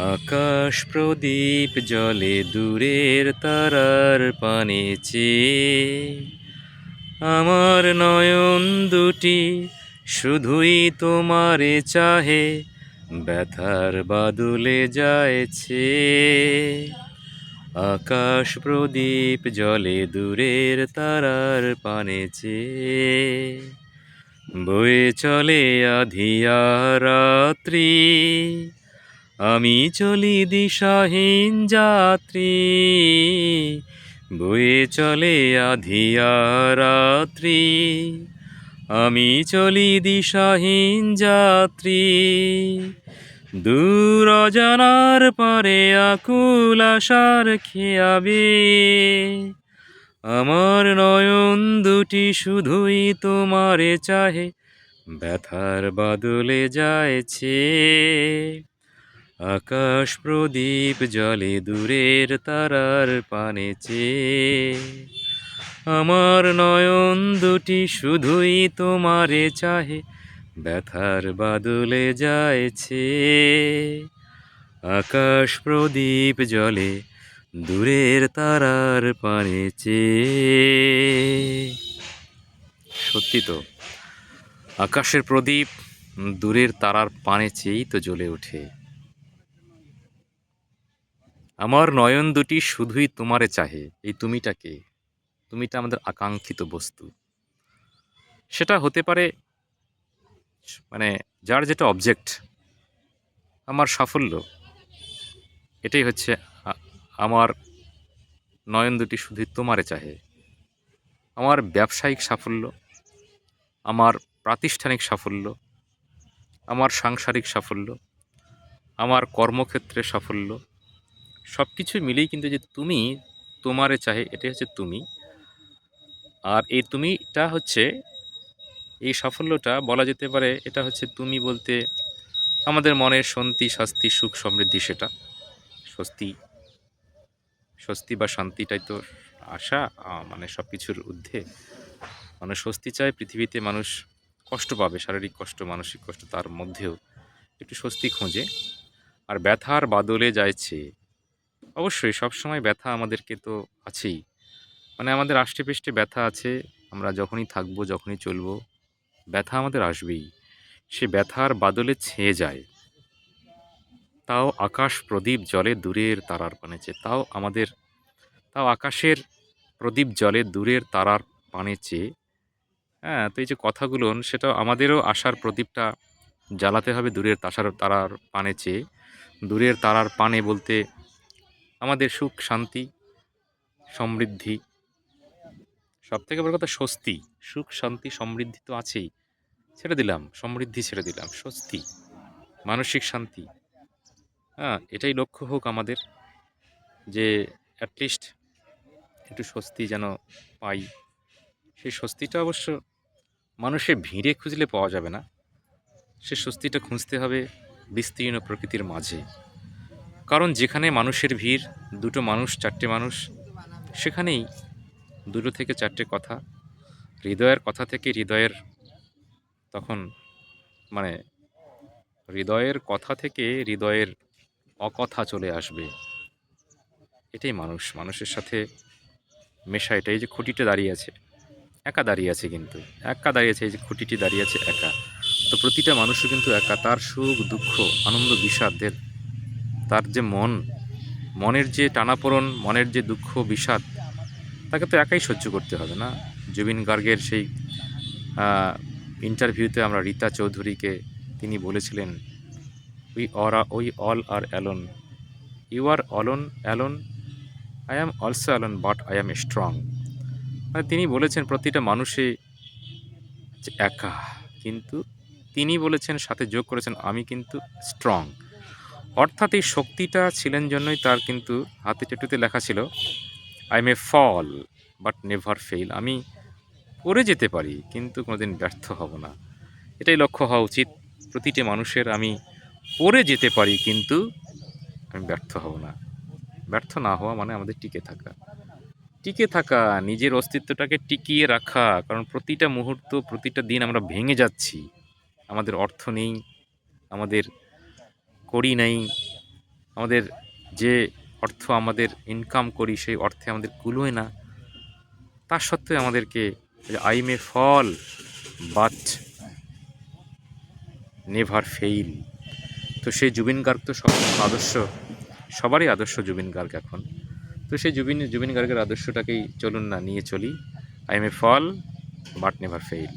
আকাশ প্রদীপ জলে দূরের তারার পানে চেয়ে। আমার নয়ন দুটি শুধুই তোমারে চাহে, ব্যথার বাদলে যায়ছে। আকাশ প্রদীপ জলে দূরের তারার পানে চেয়ে। বয়ে চলে আধিয়া রাত্রি। আমি চলি দিশাহীন যাত্রী, বয়ে চলে আধিয়া রাত্রি। আমি চলি দিশাহীন যাত্রী, দূর অজানার পরে আকুল আশার খেয়াবে। আমার নয়ন দুটি শুধুই তোমারে চাহে, ব্যথার বাদলে যায়ছে। আকাশ প্রদীপ জলে দূরের তারার পানে চেয়ে। আমার নয়ন দুটি শুধুই তোমারে চাহে, ব্যথার বাদলে যায়ছে আকাশ প্রদীপ জলে দূরের তারার পানে চেয়ে। সত্যি তো, আকাশের প্রদীপ দূরের তারার পানে চেয়েই তো জ্বলে ওঠে। আমার নয়ন দুটি শুধুই তোমারে চাহে। এই তুমিটাকে তুমিটা আমাদের আকাঙ্ক্ষিত বস্তু। সেটা হতে পারে মানে যার যেটা অবজেক্ট আমার সাফল্য। এটাই হচ্ছে আমার নয়ন দুটি শুধুই তোমারে চাহে। আমার ব্যবসায়িক সাফল্য, আমার প্রাতিষ্ঠানিক সাফল্য, আমার সাংসারিক সাফল্য, আমার কর্মক্ষেত্রে সাফল্য সব কিছু মিলেই কিন্তু যে তুমি তোমারে চাহে, এটাই হচ্ছে তুমি। আর এই তুমিটা হচ্ছে, এই সাফল্যটা বলা যেতে পারে, এটা হচ্ছে তুমি বলতে আমাদের মনের শান্তি, শাস্তি, সুখ, সমৃদ্ধি সেটা। স্বস্তি স্বস্তি বা শান্তিটাই তো আশা মানে সব কিছুর ঊর্ধ্বে। মানুষ স্বস্তি চায়, পৃথিবীতে মানুষ কষ্ট পাবে, শারীরিক কষ্ট, মানসিক কষ্ট তার মধ্যেও। একটু স্বস্তি খোঁজে। আর ব্যথার বাদলে যাইছে অবশ্যই সবসময় ব্যথা আমাদেরকে তো আছেই। মানে আমাদের আষ্টেপৃষ্ঠে ব্যথা আছে, আমরা যখনই থাকব, যখনই চলবো, ব্যথা আমাদের আসবেই। সে ব্যথার বাদলে ছেয়ে যায়। তাও আকাশ প্রদীপ জলে দূরের তারার পানেছে তাও আমাদের, তাও আকাশের প্রদীপ জলে দূরের তারার পানে চেয়ে। হ্যাঁ তো এই যে কথাগুলো, সেটা আমাদেরও আশার প্রদীপটা জ্বালাতে হবে দূরের তাসার, তারার পানে চেয়ে। দূরের তারার পানে বলতে আমাদের সুখ, শান্তি, সমৃদ্ধি সব থেকে বড় কথা স্বস্তি। সুখ, শান্তি, সমৃদ্ধি তো আছেই। ছেড়ে দিলাম, সমৃদ্ধি ছেড়ে দিলাম, স্বস্তি, মানসিক শান্তি। হ্যাঁ এটাই লক্ষ্য হোক আমাদের যে অ্যাটলিস্ট একটু স্বস্তি যেন পাই। সেই স্বস্তিটা অবশ্য মানুষের ভিড়ে খুঁজলে পাওয়া যাবে না। সে স্বস্তিটা খুঁজতে হবে বিস্তীর্ণ প্রকৃতির মাঝে। কারণ যেখানে মানুষের ভিড়, দুটো মানুষ, চারটে মানুষ, সেখানেই দুটো থেকে চারটে কথা, হৃদয়ের কথা থেকে হৃদয়ের তখন মানে হৃদয়ের কথা থেকে হৃদয়ের অকথা চলে আসবে। এটাই মানুষ, মানুষের সাথে মেশা এটাই যে খুঁটিটা দাঁড়িয়ে আছে, একা দাঁড়িয়ে আছে কিন্তু, একা দাঁড়িয়ে আছে, এই যে খুঁটিটি দাঁড়িয়ে আছে একা। তো প্রতিটা মানুষও কিন্তু একা, তার সুখ, দুঃখ, আনন্দ, বিষাদের তার যে মন, মনের যে টানাপোড়ন, মনের যে দুঃখ, বিষাদ, তাকে তো একাই সহ্য করতে হবে না? জুবিন গার্গের সেই ইন্টারভিউতে আমরা রীতা চৌধুরীকে তিনি বলেছিলেন we or we all are alone you are alone alone I am also alone but I am strong মানে তিনি বলেছেন প্রতিটা মানুষে যে একা, কিন্তু তিনি বলেছেন, সাথে যোগ করেছেন, আমি কিন্তু স্ট্রং অর্থাৎ এই শক্তিটা ছিলেন জন্যই তার কিন্তু হাতে টেটুতে লেখা ছিল I may fall but never fail আমি পড়ে যেতে পারি, কিন্তু কোনোদিন ব্যর্থ হব না। এটাই লক্ষ্য হওয়া উচিত। প্রতিটি মানুষের আমি পড়ে যেতে পারি, কিন্তু আমি ব্যর্থ হব না। ব্যর্থ না হওয়া মানে আমাদের টিকে থাকা। টিকে থাকা, নিজের অস্তিত্বটাকে টিকিয়ে রাখা, কারণ প্রতিটা মুহূর্ত, প্রতিটা দিন আমরা ভেঙে যাচ্ছি। আমাদের অর্থ নেই, আমাদের কড়ি নাই, আমাদের যে অর্থ আমাদের ইনকাম করি, সেই অর্থে আমাদের কুলোয় না। তা সত্ত্বেও আমাদেরকে I may fall but never fail তো সেই জুবিন গার্গ তো সব আদর্শ, সবারই আদর্শ জুবিন গার্গ এখন। তো সেই জুবিন জুবিন গার্গের আদর্শটাকেই চলুন না, নিয়ে চলি। I may fall but never fail